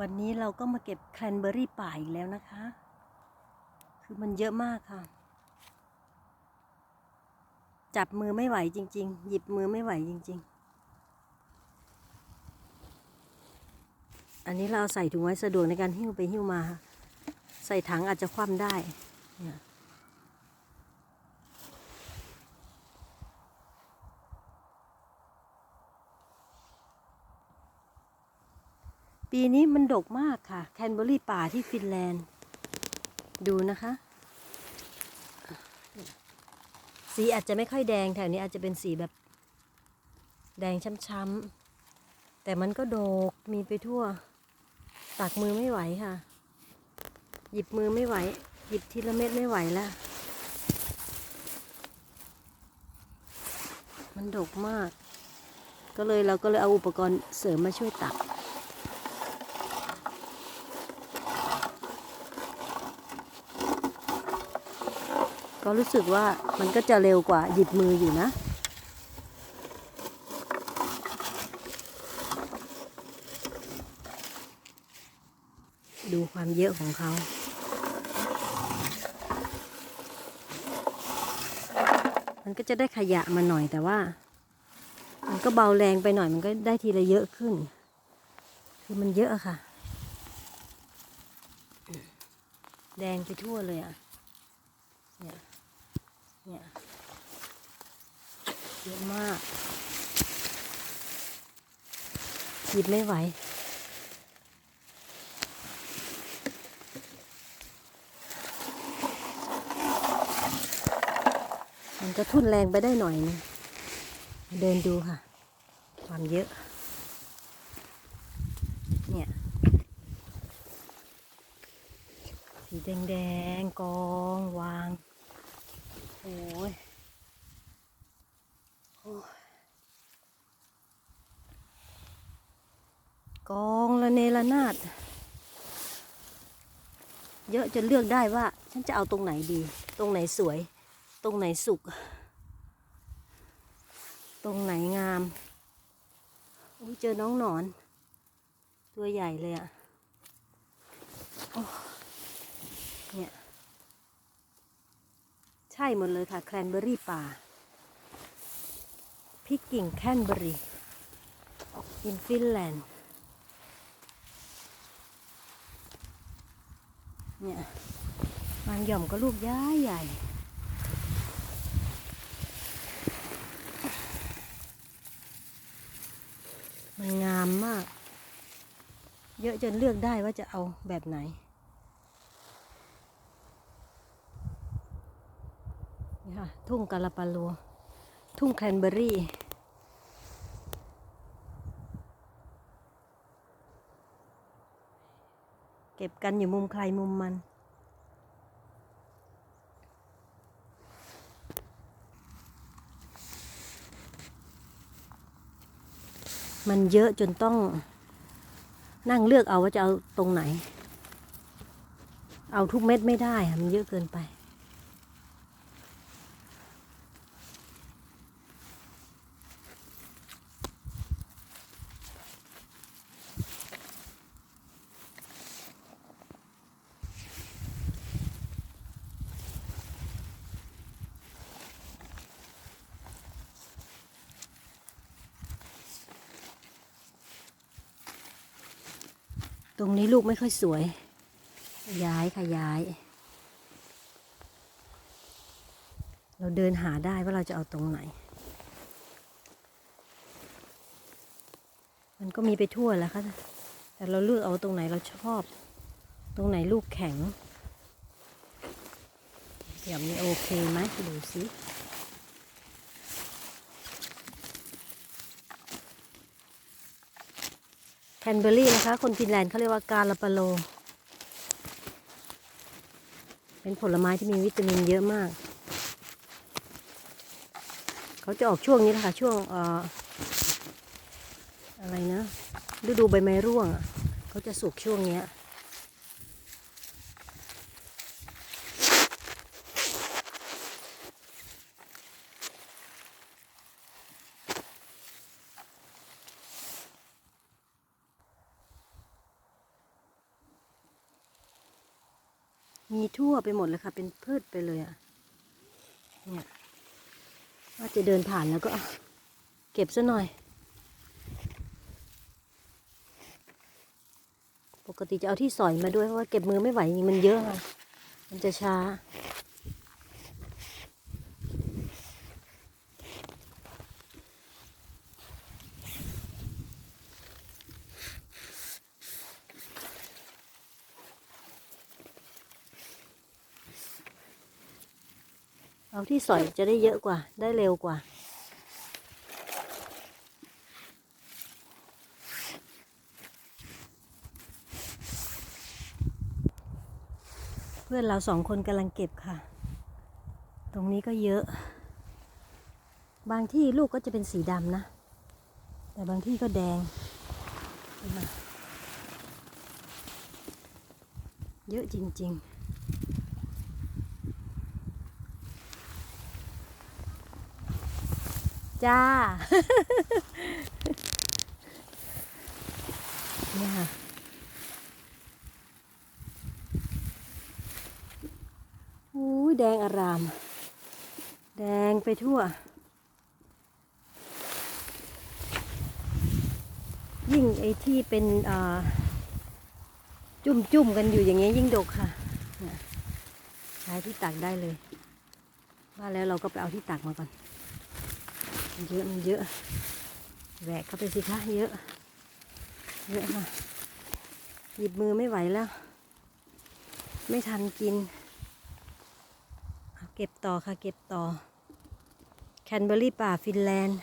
วันนี้เราก็มาเก็บแครนเบอร์รี่ป่าอีกแล้วนะคะ คือมันเยอะมากค่ะ จับมือไม่ไหวจริง ๆ หยิบมือไม่ไหวจริง ๆ อันนี้เราใส่ถุงไว้สะดวกในการหิ้วไปหิ้วมา ใส่ถังอาจจะคว่ำได้เนี่ย ปีนี้มันดกมากค่ะ แคนเบอรี่ป่าที่ฟินแลนด์ ดูนะคะ สีอาจจะไม่ค่อยแดงแถวนี้อาจจะเป็นสีแบบแดงช้ำๆ แต่มันก็โดกมีไปทั่ว ตักมือไม่ไหวค่ะ หยิบมือไม่ไหว หยิบทีละเม็ดไม่ไหวแล้ว มันดกมาก ก็เลยเราก็เลยเอาอุปกรณ์เสริมมาช่วยตัก ก็รู้สึกว่ามันก็จะเร็วกว่าหยิบมืออยู่นะ ดูความเยอะของเขามันก็จะได้ขยะมาหน่อยแต่ว่า มันก็เบาแรงไปหน่อยมันก็ได้ทีละเยอะขึ้น คือมันเยอะอะค่ะ แดงไปทั่วเลยอะเนี่ย เนี่ยเยอะมาก หยิบไม่ไหว มันก็ทุ่นแรงไปได้หน่อยนึงเดินดูค่ะ ความเยอะ เนี่ย สีแดงๆกอง วางโอ้ยโอ้ยกองละเนระนาด เยอะจนเลือกได้ว่า ฉันจะเอาตรงไหนดี ตรงไหนสวย ตรงไหนสุก ตรงไหนงามอุ๊ยเจอน้องหนอน ตัวใหญ่เลยอะโอ้เนี่ย ช่หมดเลยค่ะ แครนเบอรี่ป่าพริกกิ่งแคนเบอรี่อินฟินแลนด์เนี่ยบางหย่อมก็ลูกย้ายใหญ่มันงามมาก เยอะจนเลือกได้ว่าจะเอาแบบไหน นี่ค่ะ ทุ่งกาลาปาลัว ทุ่งแครนเบอรี่ เก็บกันอยู่มุมใครมุมมัน มันเยอะจนต้องนั่งเลือกเอาว่าจะเอาตรงไหน เอาทุกเม็ดไม่ได้มันเยอะเกินไป ตรงนี้ลูกไม่ค่อยสวย ย้ายค่ะย้าย เราเดินหาได้ว่าเราจะเอาตรงไหน มันก็มีไปทั่วแล้วค่ะ แต่เราเลือกเอาตรงไหนเราชอบ ตรงไหนลูกแข็งเดี๋ยวนี้โอเคไหมดูสิ แค นเบอร์รี่นะคะ คนฟินแลนด์เขาเรียกว่าการลาปาโล เป็นผลไม้ที่มีวิตามินเยอะมาก เขาจะออกช่วงนี้นะคะ ช่วงเอ่ออะไรนะ ฤดูใบไม้ร่วงเขาจะสุกช่วงเนี้ย มีทั่วไปหมดเลยค่ะ เป็นพืชไปเลยอะเนี่ย ว่าจะเดินผ่านแล้วก็ เก็บซะหน่อย ปกติจะเอาที่สอยมาด้วยเพราะว่าเก็บมือไม่ไหวจริงมันเยอะ มันจะช้า เอาที่สอยจะได้เยอะกว่า ได้เร็วกว่า เพื่อนเราสองคนกำลังเก็บค่ะ ตรงนี้ก็เยอะ บางที่ลูกก็จะเป็นสีดำนะ แต่บางที่ก็แดงเห็นไหมเยอะจริง ๆ จ้า เนี่ยค่ะ อู้ยแดงอาราม แดงไปทั่ว ยิ่งไอที่เป็นจุ่มจุ่มๆกันอยู่อย่างเงี้ยยิ่งดกค่ะ ใช้ที่ตักได้เลย ว่าแล้วเราก็ไปเอาที่ตักมาก่อน เยอะมันเยอะแหวกเข้าไปสิคะเยอะเยอะมาหยิบมือไม่ไหวแล้ว ไม่ทันกินเอาเก็บต่อค่ะเก็บต่อ แคนเบอรี่ป่าฟินแลนด์